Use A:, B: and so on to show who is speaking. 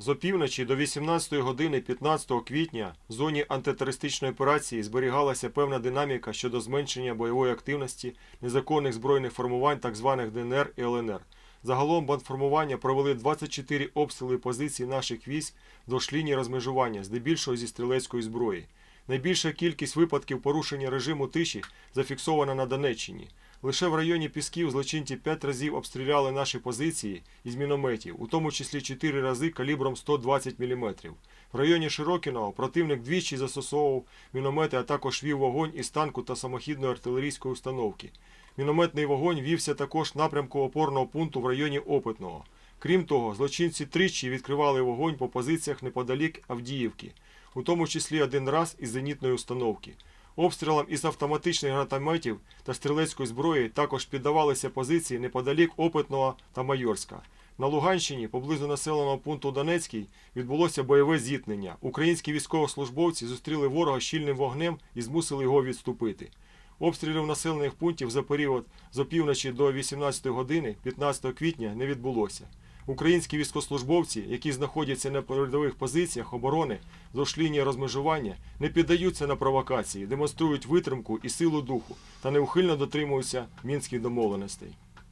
A: З опівночі до 18 години 15 квітня в зоні антитерористичної операції зберігалася певна динаміка щодо зменшення бойової активності незаконних збройних формувань так званих ДНР і ЛНР. Загалом бандформування провели 24 обстріли позицій наших військ вздовж лінії розмежування, здебільшого зі стрілецької зброї. Найбільша кількість випадків порушення режиму тиші зафіксована на Донеччині. Лише в районі Пісків злочинці 5 разів обстріляли наші позиції із мінометів, у тому числі 4 рази калібром 120 мм. В районі Широкіного противник двічі застосовував міномети, а також вів вогонь із танку та самохідної артилерійської установки. Мінометний вогонь вівся також напрямку опорного пункту в районі Опитного. Крім того, злочинці тричі відкривали вогонь по позиціях неподалік Авдіївки, у тому числі один раз із зенітної установки. Обстрілам із автоматичних гранатометів та стрілецької зброї також піддавалися позиції неподалік Опитного та Майорська. На Луганщині, поблизу населеного пункту Донецький, відбулося бойове зіткнення. Українські військовослужбовці зустріли ворога щільним вогнем і змусили його відступити. Обстрілів населених пунктів за період з опівночі до 18 години 15 квітня не відбулося. Українські військовослужбовці, які знаходяться на передових позиціях оборони вздовж лінії розмежування, не піддаються на провокації, демонструють витримку і силу духу та неухильно дотримуються мінських домовленостей.